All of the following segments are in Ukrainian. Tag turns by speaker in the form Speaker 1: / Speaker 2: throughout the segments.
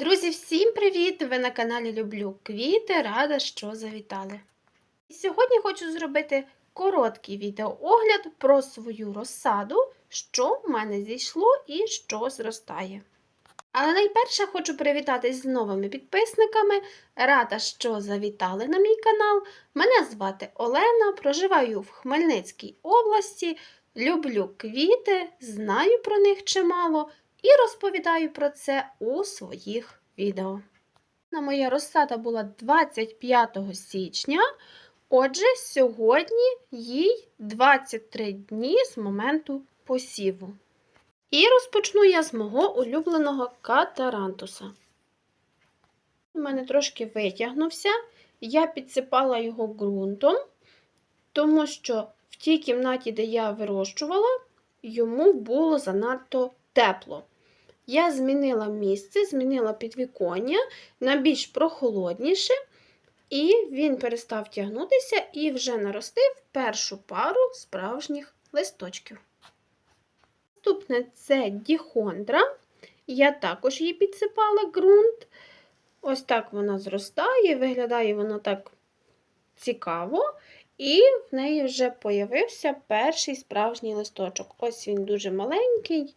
Speaker 1: Друзі, всім привіт! Ви на каналі Люблю Квіти, рада, що завітали. І Сьогодні хочу зробити короткий відеоогляд про свою розсаду, що в мене зійшло і що зростає. Але найперше хочу привітатись з новими підписниками. Рада, що завітали на мій канал. Мене звати Олена, проживаю в Хмельницькій області, люблю квіти, знаю про них чимало і розповідаю про це у своїх відео. На моя розсада була 25 січня, отже, сьогодні їй 23 дні з моменту посіву. І розпочну я з мого улюбленого катарантуса. У мене трошки витягнувся, я підсипала його ґрунтом, тому що в тій кімнаті, де я вирощувала, йому було занадто тепло. Я змінила місце, змінила підвіконня на більш прохолодніше, і він перестав тягнутися і вже наростив першу пару справжніх листочків. Наступне це діхондра. Я також її підсипала ґрунт. Ось так вона зростає, виглядає вона так цікаво. І в неї вже появився перший справжній листочок. Ось він дуже маленький,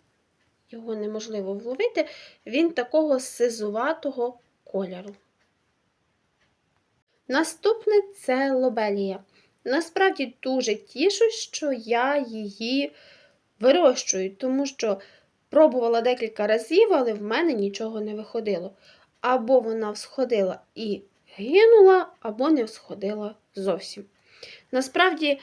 Speaker 1: його неможливо вловити, він такого сизуватого кольору. Наступне це лобелія. Насправді дуже тішусь, що я її вирощую, тому що пробувала декілька разів, але в мене нічого не виходило. Або вона всходила і гинула, або не всходила зовсім. Насправді,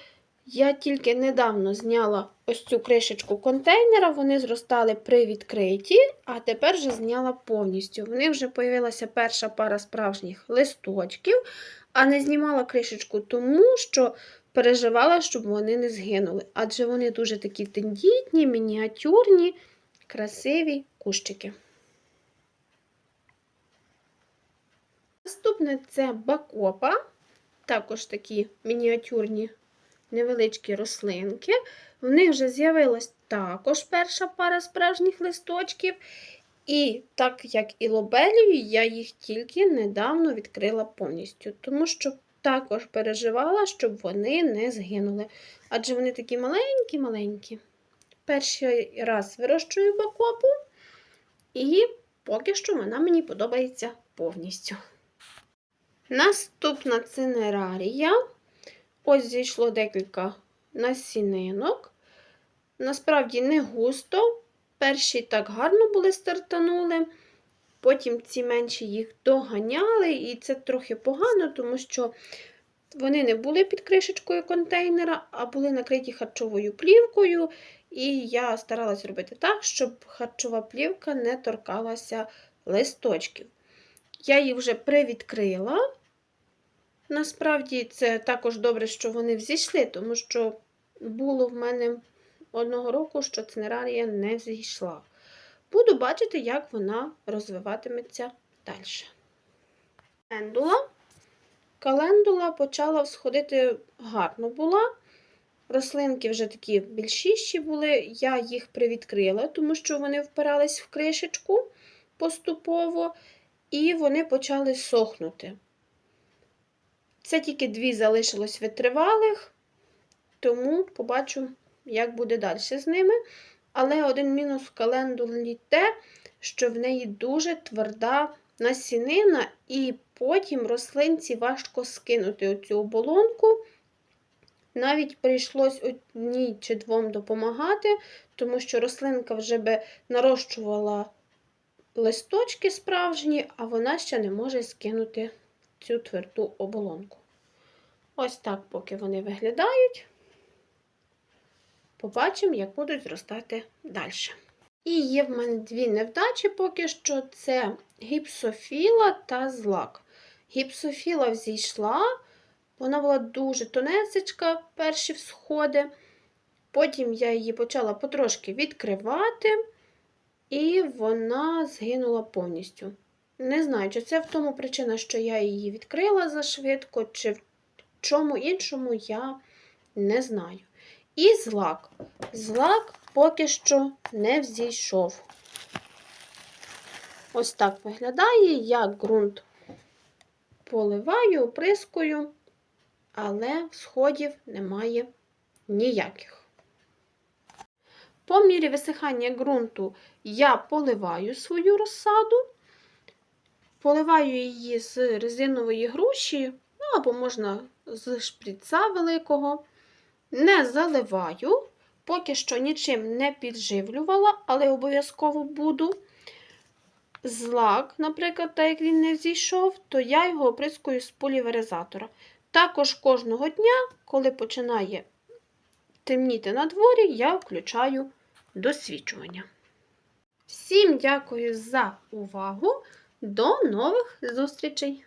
Speaker 1: я тільки недавно зняла ось цю кришечку контейнера, вони зростали при відкритті, а тепер вже зняла повністю. В них вже появилася перша пара справжніх листочків, а не знімала кришечку, тому що переживала, щоб вони не згинули. Адже вони дуже такі тендітні, мініатюрні, красиві кущики. Наступне це бакопа, також такі мініатюрні невеличкі рослинки. В них вже з'явилась також перша пара справжніх листочків. І так як і лобелію, я їх тільки недавно відкрила повністю, тому що також переживала, щоб вони не згинули. Адже вони такі маленькі-маленькі. Перший раз вирощую бакопу, і поки що вона мені подобається повністю. Наступна цинерарія. Ось зійшло декілька насінинок. Насправді не густо. Перші так гарно були стартанули, потім ці менші їх доганяли, і це трохи погано, тому що вони не були під кришечкою контейнера, а були накриті харчовою плівкою. І я старалась робити так, щоб харчова плівка не торкалася листочків. Я їх вже привідкрила. Насправді, це також добре, що вони взійшли, тому що було в мене одного року, що цинерарія не взійшла. Буду бачити, як вона розвиватиметься далі. Календула. Календула почала всходити гарно була. Рослинки вже такі більшіші були, я їх привідкрила, тому що вони впирались в кришечку поступово, і вони почали сохнути. Це тільки дві залишилось витривалих, тому побачу, як буде далі з ними. Але один мінус в календулі те, що в неї дуже тверда насінина, і потім рослинці важко скинути оцю оболонку. Навіть прийшлось одній чи двом допомагати, тому що рослинка вже би нарощувала листочки справжні, а вона ще не може скинути цю тверду оболонку. Ось так, поки вони виглядають. Побачимо, як будуть зростати далі. І є в мене дві невдачі поки що це гіпсофіла та злак. Гіпсофіла взійшла, вона була дуже тонесечка, перші всходи. Потім я її почала потрошки відкривати, і вона згинула повністю. Не знаю, чи це в тому причина, що я її відкрила зашвидко, чи в чому іншому я не знаю. І злак. Злак поки що не взійшов. Ось так виглядає. Я ґрунт поливаю, оприскую, але сходів немає ніяких. По мірі висихання ґрунту я поливаю свою розсаду, поливаю її з резинової груші, або можна з шприца великого. Не заливаю, поки що нічим не підживлювала, але обов'язково буду. Злак, наприклад, так як він не зійшов, то я його оприскую з поліверизатора. Також кожного дня, коли починає темніти на дворі, я включаю досвідчування. Всім дякую за увагу! До нових зустрічей!